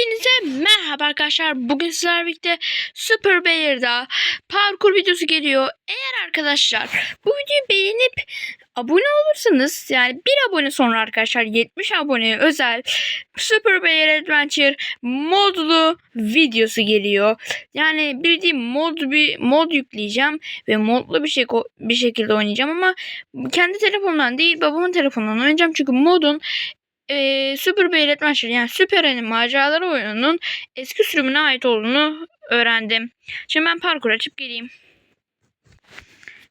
Hepinize merhaba arkadaşlar. Bugün sizlerle birlikte Super Bear'da parkur videosu geliyor. Eğer arkadaşlar bu videoyu beğenip abone olursanız yani bir abone sonra arkadaşlar 70 aboneye özel Super Bear Adventure modlu videosu geliyor. Yani bildiğim mod bir mod yükleyeceğim ve modlu bir şey bir şekilde oynayacağım ama kendi telefonumdan değil babamın telefonundan oynayacağım çünkü modun e, Super Bear Adventure yani Süper'in maceraları oyununun eski sürümüne ait olduğunu öğrendim. Şimdi ben parkur açıp geleyim.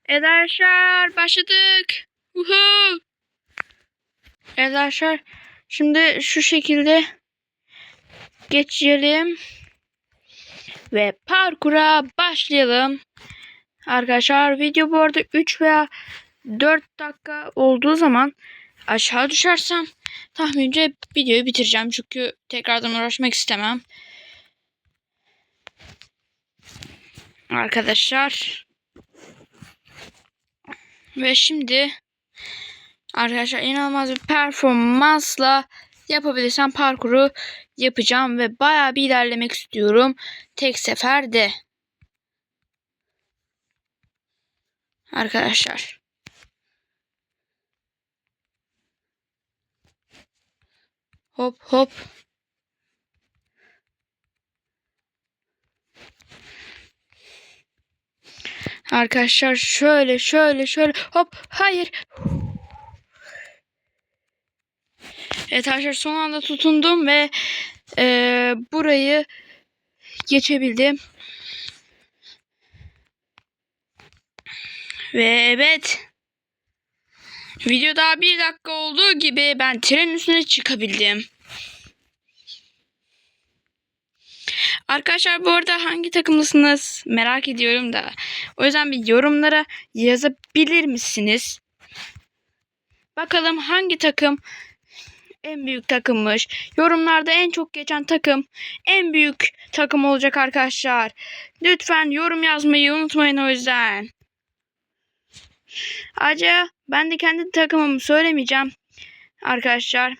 Evet arkadaşlar başladık. Uhu. Evet arkadaşlar şimdi şu şekilde geçelim ve parkura başlayalım. Arkadaşlar video bu arada 3 veya 4 dakika olduğu zaman aşağı düşersem tahminimce videoyu bitireceğim. Çünkü tekrardan uğraşmak istemem. Arkadaşlar. Ve şimdi arkadaşlar inanılmaz bir performansla yapabilirsem parkuru yapacağım ve bayağı bir ilerlemek istiyorum. Tek seferde. Arkadaşlar. Hop hop. Arkadaşlar şöyle şöyle şöyle hop hayır. Evet arkadaşlar son anda tutundum ve e, burayı geçebildim. Ve evet. Video daha bir dakika olduğu gibi ben trenin üstüne çıkabildim. Arkadaşlar bu arada hangi takımlısınız merak ediyorum da. O yüzden bir yorumlara yazabilir misiniz? Bakalım hangi takım en büyük takımmış. Yorumlarda en çok geçen takım en büyük takım olacak arkadaşlar. Lütfen yorum yazmayı unutmayın o yüzden. Ayrıca ben de kendi takımımı söylemeyeceğim arkadaşlar.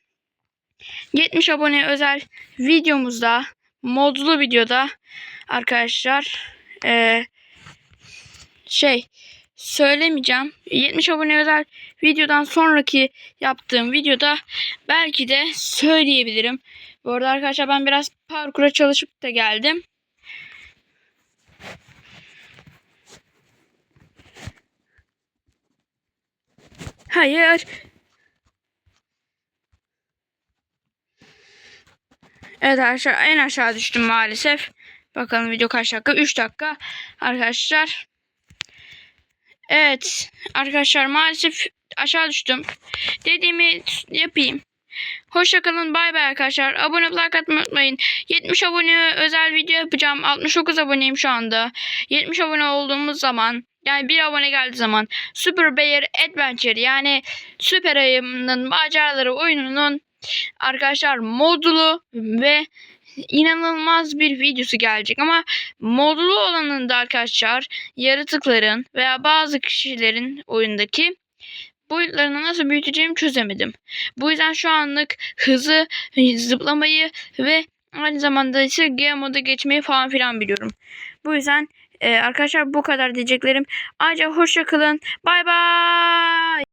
70 abone özel videomuzda modlu videoda arkadaşlar ee, şey söylemeyeceğim. 70 abone özel videodan sonraki yaptığım videoda belki de söyleyebilirim. Bu arada arkadaşlar ben biraz parkura çalışıp da geldim. Hayır. Evet arkadaşlar en aşağı düştüm maalesef. Bakalım video kaç dakika? 3 dakika arkadaşlar. Evet arkadaşlar maalesef aşağı düştüm. Dediğimi yapayım. Hoşçakalın bay bay arkadaşlar. Abone olup unutmayın. 70 abone özel video yapacağım. 69 aboneyim şu anda. 70 abone olduğumuz zaman yani bir abone geldiği zaman Super Bear Adventure yani Süper Ayım'ın maceraları oyununun arkadaşlar modulu ve inanılmaz bir videosu gelecek ama modulu olanında arkadaşlar yaratıkların veya bazı kişilerin oyundaki boyutlarını nasıl büyüteceğimi çözemedim. Bu yüzden şu anlık hızı, zıplamayı ve aynı zamanda ise G moda geçmeyi falan filan biliyorum. Bu yüzden e, arkadaşlar bu kadar diyeceklerim. Ayrıca hoşça kalın. Bay bay.